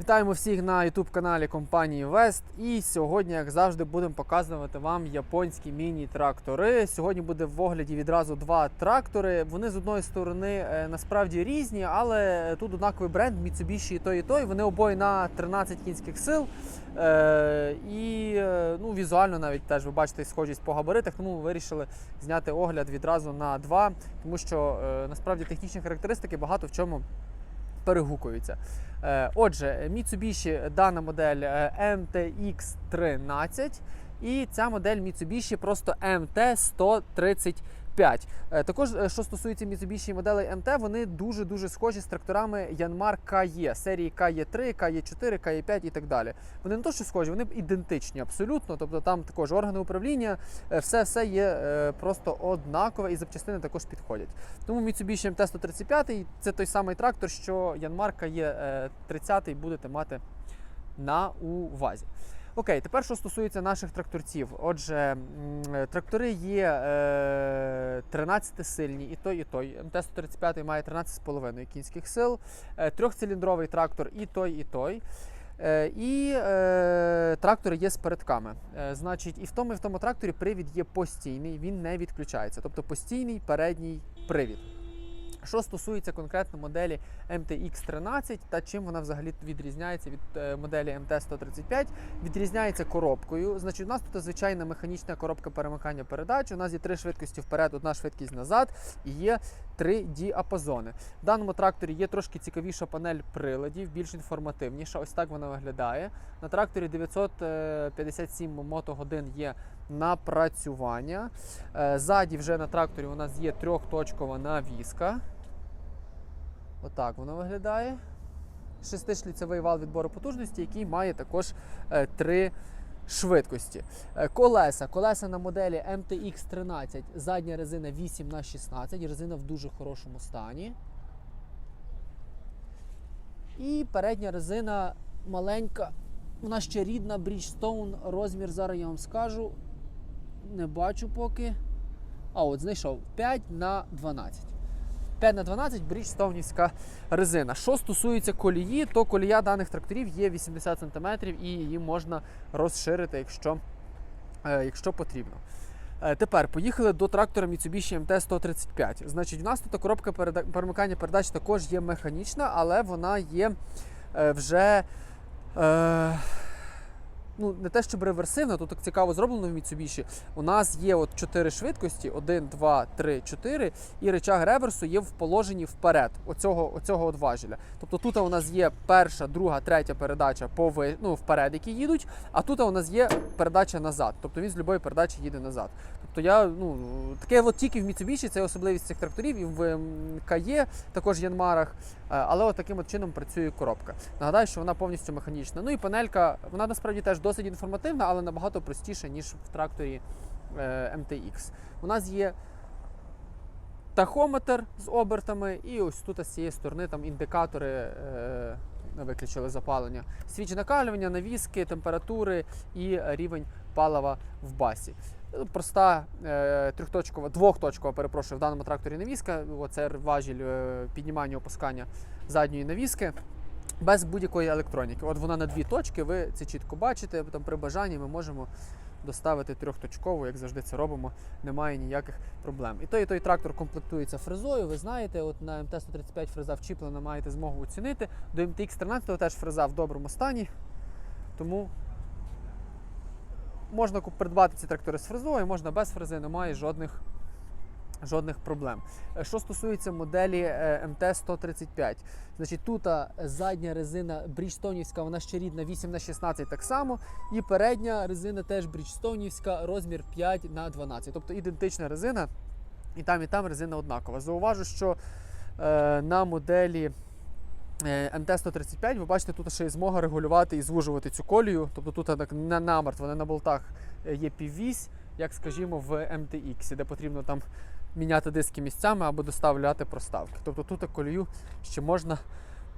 Вітаємо всіх на youtube каналі компанії West. І сьогодні, як завжди, будемо показувати вам японські міні-трактори. Сьогодні буде в огляді відразу два трактори. Вони з одної сторони е, насправді різні, але тут однаковий бренд Mitsubishi і той, і той. Вони обоє на 13 кінських сил. Е, і е, ну, візуально навіть теж ви бачите схожість по габаритах, тому ми вирішили зняти огляд відразу на два, тому що насправді технічні характеристики багато в чому перегукуються. Е, Отже, Mitsubishi дана модель е, MTX13 і ця модель Mitsubishi просто MT135. Е, Також, е, що стосується Mitsubishi моделей MT, вони дуже-дуже схожі з тракторами Yanmar KE, серії KE3, KE4, KE5 і так далі. Вони не то, що схожі, вони ідентичні абсолютно. Тобто там також органи управління, е, все-все є е, просто однакове і запчастини також підходять. Тому Mitsubishi MT-135 це той самий трактор, що Yanmar KE 30 будете мати на увазі. Окей, тепер що стосується наших тракторців. Отже, е, трактори є е, 13-сильні, і той, і той. МТ-135 має 13,5 кінських сил, е, трьохциліндровий трактор і той, і той. Е, І е, трактори є з передками. Е, значить, і в тому, і в тому тракторі привід є постійний, він не відключається. Тобто постійний передній привід. Що стосується конкретно моделі MTX13 та чим вона взагалі відрізняється від е, моделі MT135, відрізняється коробкою. Значить, у нас тут звичайна механічна коробка перемикання передач. У нас є три швидкості вперед, одна швидкість назад і є три діапазони. В даному тракторі є трошки цікавіша панель приладів, більш інформативніша. Ось так вона виглядає. На тракторі 957 мотогодин є напрацювання. Е, Ззаді вже на тракторі у нас є трьохточкова навіска. Отак воно виглядає. Шестишліцевий вал відбору потужності, який має також е, три швидкості. Е, Колеса. Колеса на моделі MTX13. Задня резина 8 х 16 резина в дуже хорошому стані. І передня резина маленька. Вона ще рідна, Bridgestone. Розмір зараз я вам скажу. Не бачу поки. А, от знайшов 5 на 12. 5 на 12 бріджстоунівська резина. Що стосується колії, то колія даних тракторів є 80 см і її можна розширити, якщо, е, якщо потрібно. Е, Тепер поїхали до трактора Mitsubishi MT-135. Значить, у нас тут коробка перемикання передач також є механічна, але вона є е, вже. Ну, не те, щоб реверсивна, тут так цікаво зроблено в Mitsubishi. У нас є от 4 швидкості: 1, 2, 3, 4, і речаг реверсу є в положенні вперед оцього, оцього от важеля. Тобто тут у нас є перша, друга, третя передача по ну, вперед, які їдуть, а тут у нас є передача назад. Тобто він з будь-якої передачі їде назад. Тобто я ну таке от тільки в Mitsubishi, це особливість цих тракторів, і в КАЄ, також Янмарах. Е, Але от таким от чином працює коробка. Нагадаю, що вона повністю механічна. Ну і панелька, вона насправді теж досить інформативна, але набагато простіша, ніж в тракторі е, MTX. У нас є тахометр з обертами, і ось тут з цієї сторони там індикатори. Е, Виключили запалення, свіч накалювання, навіски, температури і рівень палива в басі. Проста е, трьохточкова, двохточкова, перепрошую, в даному тракторі навіска. Оце важіль е, піднімання опускання задньої навіски. Без будь-якої електроніки. От вона на дві точки, ви це чітко бачите. Там при бажанні ми можемо доставити трьохточкову, як завжди це робимо, немає ніяких проблем. І той, і той трактор комплектується фрезою. Ви знаєте, от на МТ-135 фреза вчіплена, маєте змогу оцінити. До MTX-13 теж фреза в доброму стані. Тому можна придбати ці трактори з фрезою, можна без фрези, немає жодних, жодних проблем. Е, Що стосується моделі е, МТ-135, значить тут задня резина бріджстонівська, вона ще рідна 8 на 16 так само. І передня резина теж бріджстонівська, розмір 5 на 12. Тобто ідентична резина, і там, і там резина однакова. Зауважу, що е, на моделі е, МТ-135, ви бачите, тут ще є змога регулювати і звужувати цю колію. Тобто тут не намертво, не на болтах е, є піввісь, як скажімо, в MTX, де потрібно там міняти диски місцями або доставляти проставки. Тобто тут колію ще можна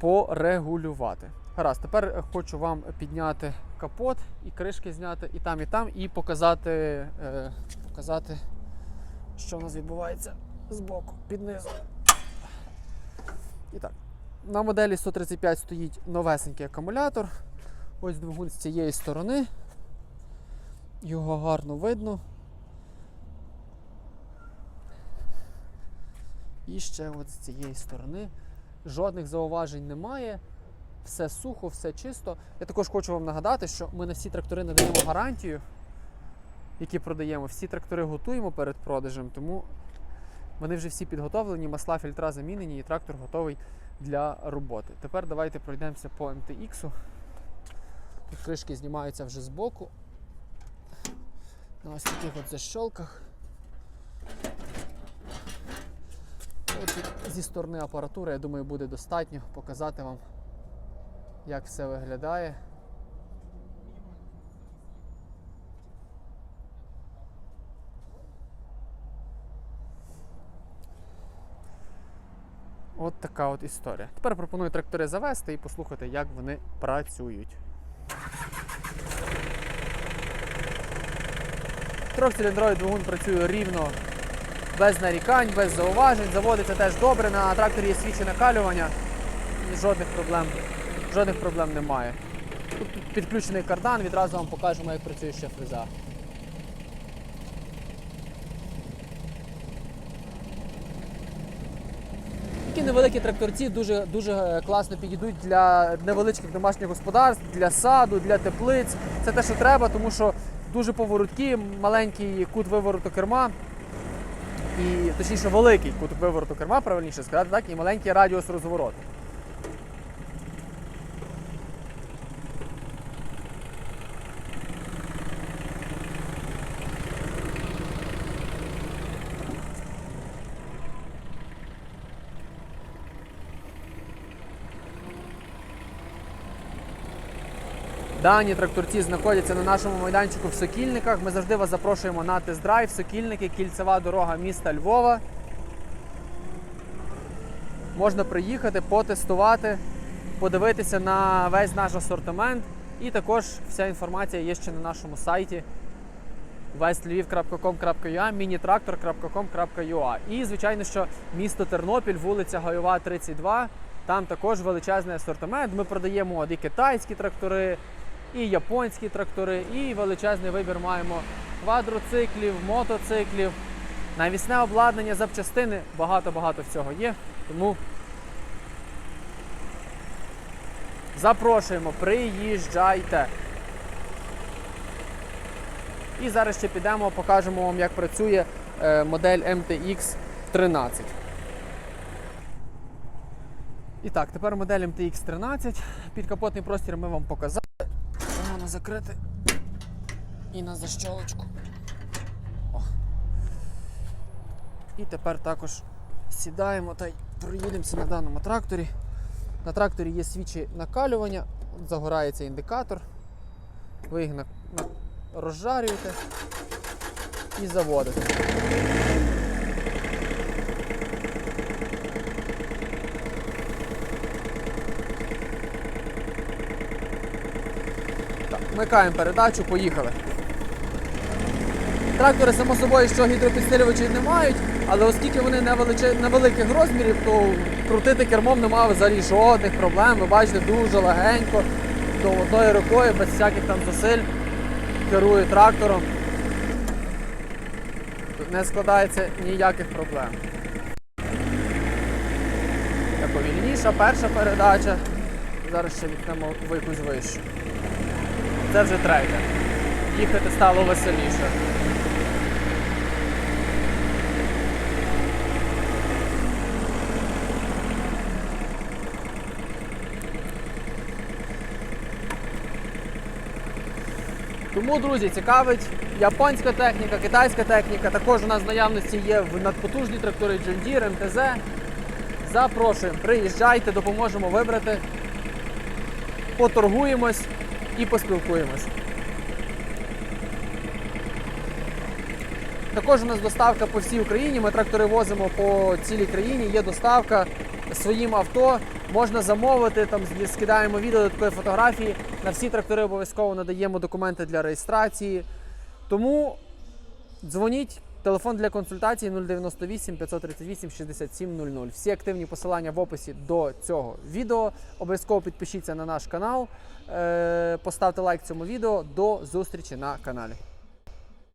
порегулювати. Гаразд, тепер хочу вам підняти капот і кришки зняти і там, і там, і показати, е, показати що у нас відбувається збоку, під низом. І так. На моделі 135 стоїть новесенький акумулятор. Ось двигун з цієї сторони. Його гарно видно. І ще от з цієї сторони. Жодних зауважень немає. Все сухо, все чисто. Я також хочу вам нагадати, що ми на всі трактори надаємо гарантію, які продаємо. Всі трактори готуємо перед продажем, тому вони вже всі підготовлені, масла, фільтра замінені і трактор готовий для роботи. Тепер давайте пройдемося по MTX. Тут кришки знімаються вже з боку. На ось таких от защолках. От і зі сторони апаратури, я думаю, буде достатньо показати вам, як все виглядає. От така от історія. Тепер пропоную трактори завести і послухати, як вони працюють. Трьохциліндровий двигун працює рівно, без нарікань, без зауважень. Заводиться теж добре. На тракторі є свічі накалювання. Жодних проблем, жодних проблем немає. Тут підключений кардан, відразу вам покажемо, як працює ще фреза. Такі невеликі тракторці дуже, дуже е, класно підійдуть для невеличких домашніх господарств, для саду, для теплиць. Це те, що треба, тому що дуже повороткі, маленький кут вивороту керма, і точніше великий кут вивороту керма, правильніше сказати, так, і маленький радіус розвороту. Дані тракторці знаходяться на нашому майданчику в Сокільниках. Ми завжди вас запрошуємо на тест-драйв. Сокільники, кільцева дорога міста Львова. Можна приїхати, потестувати, подивитися на весь наш асортимент. І також вся інформація є ще на нашому сайті westlviv.com.ua, minitractor.com.ua. І, звичайно, що місто Тернопіль, вулиця Гайова, 32. Там також величезний асортимент. Ми продаємо от і китайські трактори, і японські трактори, і величезний вибір маємо квадроциклів, мотоциклів, навісне обладнання, запчастини. Багато-багато всього є. Тому запрошуємо, приїжджайте. І зараз ще підемо, покажемо вам, як працює е, модель MTX 13. І так, тепер модель MTX 13. Підкапотний простір ми вам показали. Закрити і на защолочку. О. І тепер також сідаємо та й проїдемося на даному тракторі. На тракторі є свічі накалювання, загорається індикатор. Ви їх розжарюєте і заводите. Так, вмикаємо передачу, поїхали. Трактори, само собою, що гідропідсилювачів не мають, але оскільки вони невеликих розмірів, то крутити кермом немає взагалі жодних проблем. Ви бачите, дуже легенько, то одною рукою, без всяких там зусиль керує трактором. Не складається ніяких проблем. Повільніша перша передача. Зараз ще вікнемо в якусь вищу. Це вже третя. Їхати стало веселіше. Тому, друзі, цікавить японська техніка, китайська техніка. Також у нас в наявності є в надпотужні трактори John Deere, МТЗ. Запрошуємо, приїжджайте, допоможемо вибрати, поторгуємось і поспілкуємось. Також у нас доставка по всій Україні. Ми трактори возимо по цілій країні. Є доставка своїм авто. Можна замовити, там скидаємо відео до такої фотографії. На всі трактори обов'язково надаємо документи для реєстрації. Тому дзвоніть, Телефон для консультації 098 538 6700. Всі активні посилання в описі до цього відео. Обов'язково підпишіться на наш канал, е, поставте лайк цьому відео. До зустрічі на каналі.